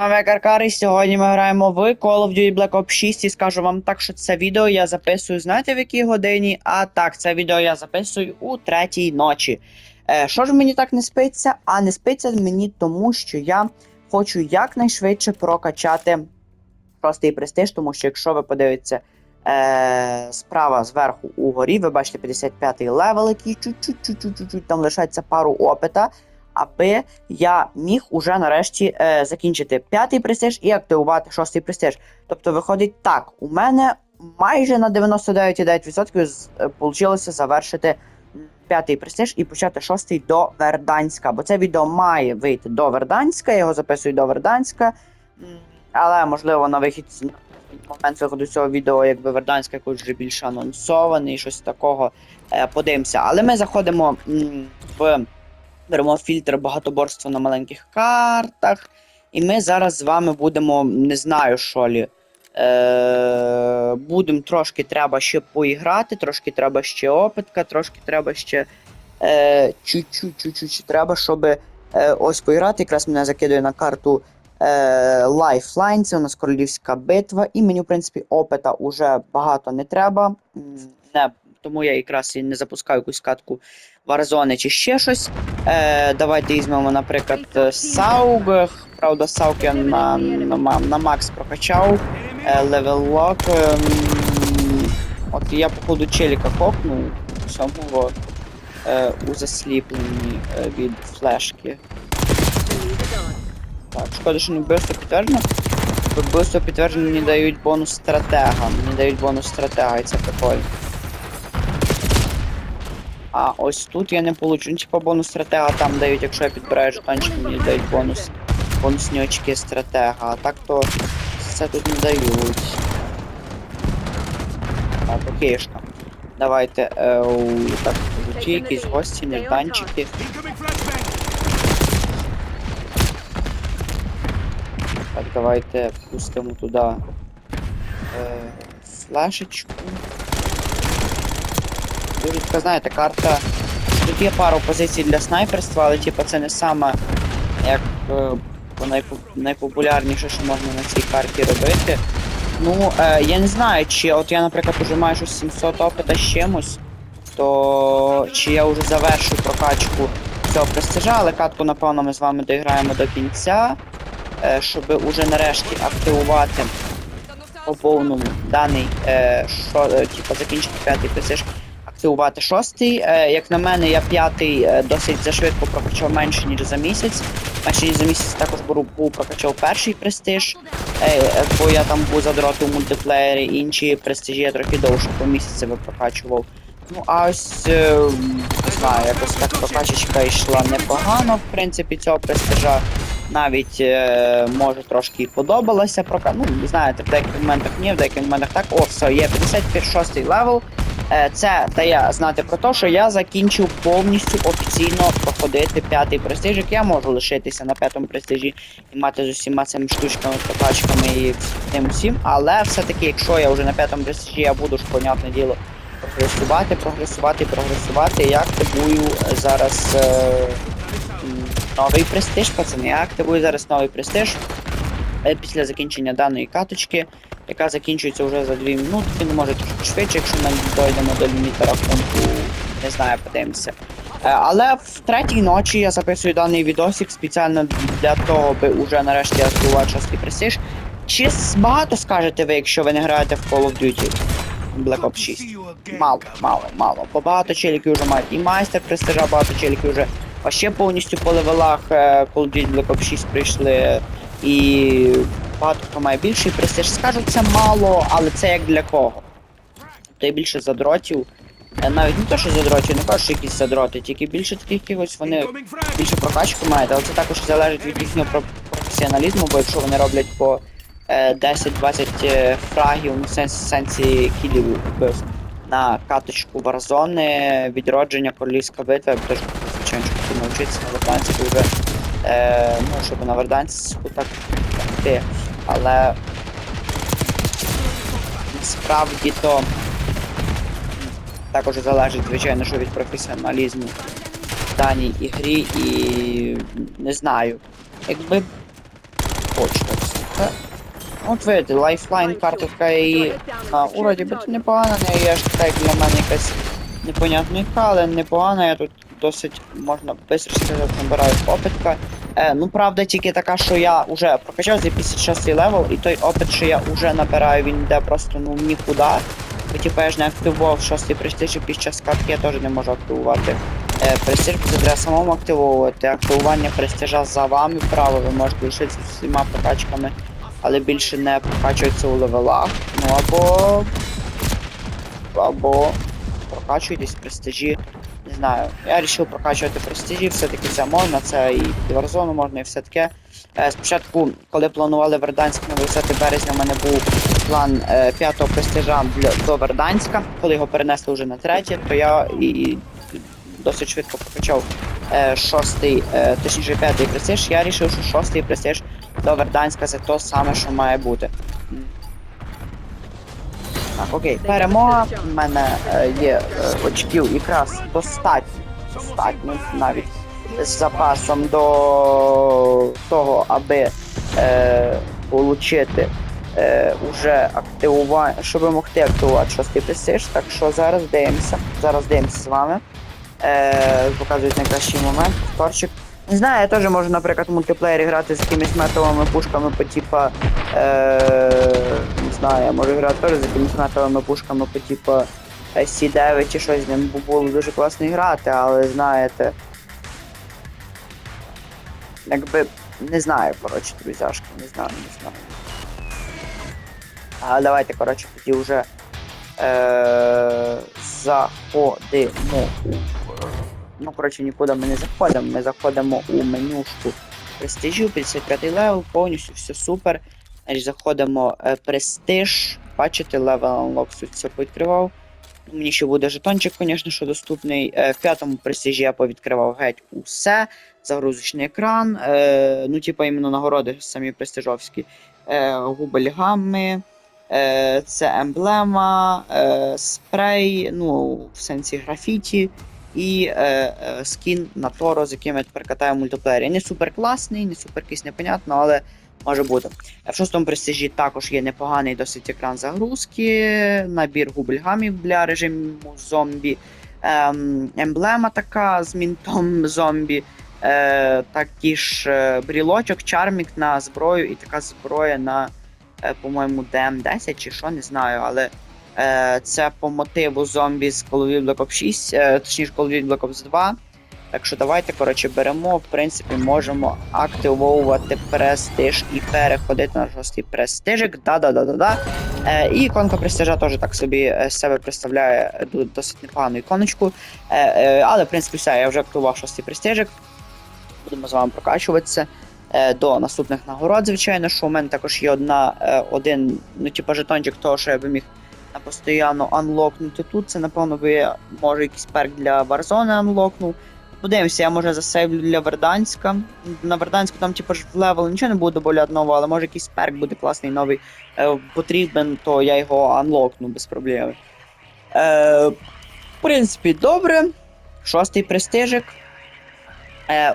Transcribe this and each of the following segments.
вами сьогодні ми граємо в Call of Duty Black Ops 6 і скажу вам так, що це відео я записую, знаєте в якій годині? А так, це відео я записую у третій ночі. Е, що ж мені так не спиться? А не спиться мені тому, що я хочу якнайшвидше прокачати шостий престиж, тому що якщо ви подивитеся е, справа зверху угорі, ви бачите 55-й левел, який чуть-чуть там лишається пару опита аби я міг уже нарешті е, закінчити п'ятий престиж і активувати шостий престиж. Тобто, виходить так, у мене майже на 99,9% вийшло завершити п'ятий престиж і почати шостий до Верданська. Бо це відео має вийти до Верданська, я його записую до Верданська. Але можливо на вихід момент виходу цього відео, якби Верданська якось вже більше анонсований, щось такого. Е, подивимося. Але ми заходимо в беремо фільтр багатоборства на маленьких картах. І ми зараз з вами будемо, не знаю, що лі. Е, будемо трошки треба ще поіграти, трошки треба ще опитка, трошки треба ще е, чуть-чуть, треба, щоб е, ось поіграти. Якраз мене закидує на карту е, Lifeline, це у нас королівська битва, і мені, в принципі, опита уже багато не треба. Не, тому я якраз і не запускаю якусь катку Warzone чи ще щось. Е, давайте візьмемо, наприклад, е, Сауг. Правда, Сауг я на, на, на Макс прокачав. Е, левел лок. ем, от я, походу, челіка кокнув самого е, у засліпленні е, від флешки. Так, шкода, що не вбивство підтверджено. Вбивство підтверджено мені дають бонус стратега. Мені дають бонус стратега, і це прикольно. А ось тут я не получу. Ну, типа бонус стратега там дають, якщо я підбираю жетончик, мені дають бонус. Бонусні очки стратега. А так то це тут не дають. Так, окейшка. Давайте. Е, так, тут якісь гості, нежданчики. Так, давайте пустимо туди е, флешечку. Дуже знаєте, карта. Тут є пару позицій для снайперства, але типу, це не саме як е, найпопулярніше, що можна на цій карті робити. Ну, е, я не знаю, чи от я, наприклад, уже щось 700 опита з чимось, то чи я вже завершу прокачку цього престижа, але катку, напевно, ми з вами доіграємо до кінця, е, щоб уже нарешті активувати по повному даний, е, що, е, типу, закінчити п'ятий престиж, активувати шостий. Е, як на мене, я п'ятий е, досить зашвидко прокачав менше, ніж за місяць. Менше ніж за місяць також був прокачав перший престиж, е, бо я там був задротив у мультиплеєрі, інші престижі я трохи довше по місяць себе прокачував. Ну, а ось не знаю, якось так прокачечка йшла непогано, в принципі, цього престижа. Навіть може трошки і подобалася прока. Ну, знаєте, в деяких моментах ні, в деяких моментах так. О, все, є 56 левел. Е, Це дає знати про те, що я закінчив повністю офіційно проходити п'ятий престижик. Я можу лишитися на п'ятому престижі і мати з усіма цими штучками, прокачками і тим всім. Але все-таки, якщо я вже на п'ятому престижі, я буду ж, понятне діло, прогресувати, прогресувати, прогресувати. Я активую зараз е, новий престиж, пацани. Я активую зараз новий престиж е, після закінчення даної каточки яка закінчується вже за 2 минутки, ну може трошки швидше, якщо ми дойдемо до ліміта рахунку, не знаю, подивимося. Е, Але в третій ночі я записую даний відосик спеціально для того, аби уже нарешті активувати шостий престиж. Чи багато скажете ви, якщо ви не граєте в Call of Duty Black Ops 6? Мало, мало, мало. Бо багато челіків вже мають і майстер престижа, багато челіків вже ще повністю по левелах е, Call of Duty Black Ops 6 прийшли. І багато хто має більший престиж. Скажу, це мало, але це як для кого. Тобто є більше задротів. Е, Навіть не то, що задротів, не кажу, що якісь задроти, тільки більше таких якихось вони більше прокачку мають, але це також залежить від їхнього професіоналізму, бо якщо вони роблять по е, 10-20 е, фрагів, ну, в сенсі, сенсі кілів вбивств на каточку Warzone, відродження, королівська битва, я б теж звичайно навчитися на Верданську вже, е, ну, щоб на Верданську так йти. Але насправді то також залежить, звичайно, що від професіоналізму в даній ігрі і не знаю. Якби точно. Це... От видите, лайфлайн карта така і на уроді це непогана, не є ж така як для мене якась непонятна яка, але непогана, я тут досить можна швидко сказати, набираю опитка. Е, ну правда тільки така, що я вже прокачав за 56 левел, і той опит, що я вже набираю, він йде просто ну нікуди. Бо типу я ж не активував шостий престиж, і під час картки я теж не можу активувати. Е, престиж треба самому активовувати. Активування престижа за вами право, ви можете лишитися з всіма прокачками, але більше не прокачується у левелах. Ну або. або прокачуйтесь престижі. Не знаю. Я вирішив прокачувати престижі, все-таки це можна, це і під Warzone можна, і все таке. Е, спочатку, коли планували Верданськ на 20 березня, у мене був план е, п'ятого престижа до Верданська. Коли його перенесли вже на третє, то я і, досить швидко прокачав е, шостий, точніше п'ятий престиж. Я вирішив, що шостий престиж до Верданська це то саме, що має бути. Так, окей, перемога. У мене е, є е, очків якраз достатньо, достатньо навіть з запасом до того, аби е, получити е, уже активування, щоб могти активувати шостий престиж. Так що зараз дивимося. Зараз дивимося з вами. Е, показують найкращий момент. Торчик. Не знаю, я теж можу, наприклад, в мультиплеєрі грати з якимись метовими пушками по типа. Е, знаю, я можу грати теж з якимись пушками по типа C9 чи щось з ним, було дуже класно грати, але знаєте. Якби не знаю, коротше, друзяшки, не знаю, не знаю. А давайте, коротше, тоді вже е, заходимо. Ну, коротше, нікуди ми не заходимо. Ми заходимо у менюшку престижів, 55 левел, повністю все супер. Заходимо е, престиж. Бачите, левел unlock тут все повідкривав. Мені ще буде жетончик, звісно, що доступний. Е, в п'ятому престижі я повідкривав геть усе. Загрузочний екран. Е, ну, типа, іменно нагороди самі престижовські. Е, губель гамми. Е, це емблема, е, спрей, ну, в сенсі графіті. І е, е, скін на Торо, з яким я тепер катаю в мультиплеєрі. Не супер класний, не супер якийсь непонятно, але може бути. В шостому престижі також є непоганий досить екран загрузки, набір губльгамів для режиму зомбі, ем, емблема така з мінтом зомбі, е, такі ж е, брілочок, чармік на зброю і така зброя на, е, по-моєму, ДМ-10 чи що, не знаю, але. Е, це по мотиву зомбі з Call of Duty Black Ops 6, е, точніше Call of Duty Black Ops 2. Так що давайте, коротше, беремо, в принципі, можемо активовувати престиж і переходити на шостий престижик. Да-да-да-да-да. Е, і іконка престижа теж так собі е, з себе представляє досить непогану іконочку. Е, е, але, в принципі, все, я вже активував шостий престижик. Будемо з вами прокачуватися. Е, до наступних нагород, звичайно, що у мене також є одна, е, один, ну, типу, жетончик того, що я би міг постійно анлокнути тут. Це, напевно, би може якийсь перк для Warzone анлокнув. Подивимося, я може засейвлю для Верданська. На Верданську там, типу, ж в левел нічого не буде додавати нового, але може якийсь перк буде класний новий е, потрібен, то я його анлокну без проблем. Е, в принципі, добре. Шостий престижик. Е,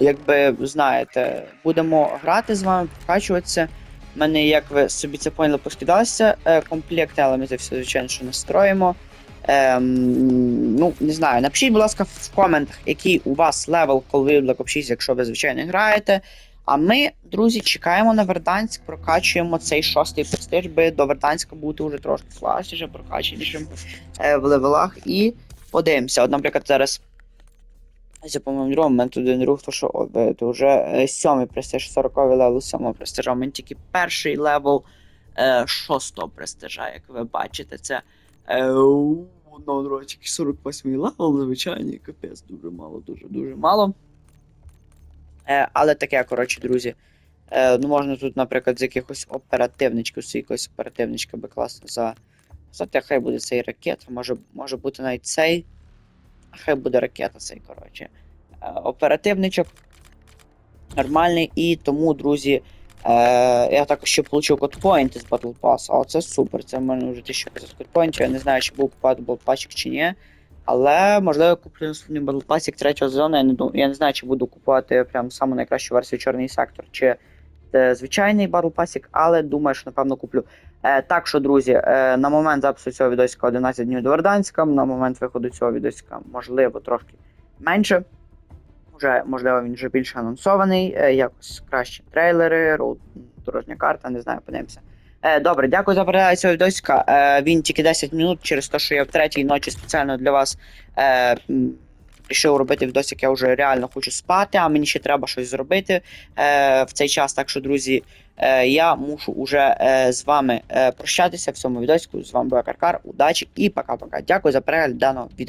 якби знаєте, будемо грати з вами, прокачуватися. У мене, як ви собі це поняли, поскидалися е, це все, звичайно, що настроїмо. Ем, ну, не знаю, напишіть, будь ласка, в коментах, який у вас левел Duty Black Ops 6, якщо ви, звичайно, граєте. А ми, друзі, чекаємо на Верданськ, прокачуємо цей шостий престиж, би до Верданська бути вже трошки класніше, прокачанішим е, в левелах. І подивимося. От, наприклад, зараз. Я, у мене тут один рух, то що е, то вже е, сьомий престиж, 40 левел сьомого престижа. У мене тільки перший левел е, шостого престижа, як ви бачите, це е, у, ну, друзі, тільки 48 левел, звичайно, капець, дуже мало, дуже дуже мало. Е, але таке, коротше, друзі. Е, ну, можна тут, наприклад, з якихось оперативничків, з якогось оперативничка би класно за. Зате хай буде цей ракет, може, може бути навіть цей. Хай буде ракета цей, коротше. Е, оперативничок нормальний, і тому, друзі, е, я також ще отримав кодпоінти з Battle Pass, а це супер. Це в мене вже 1500 кодпоінтів. Я не знаю, чи був купувати Батлпасік чи ні. Але можливо куплю наступний Battle Pass третього сезону. Я не, я не знаю, чи буду купувати прям саму найкращу версію Чорний сектор, чи е, звичайний Battle Pass, але думаю, що напевно куплю. Е, так що, друзі, е, на момент запису цього відосика 11 днів до Верданська, на момент виходу цього відосика, можливо, трошки менше. Може, можливо, він вже більше анонсований, е, якось краще трейлери, роуд, дорожня карта, не знаю, подивимося. Е, добре, дякую за перегляд цього відосика. Е, він тільки 10 минут через те, що я в третій ночі спеціально для вас рішив робити відосик, я вже реально хочу спати, а мені ще треба щось зробити в цей час. Так що, друзі, я мушу уже з вами прощатися в цьому відосику. З вами був Каркар. Удачі і пока-пока. Дякую за перегляд даного відео.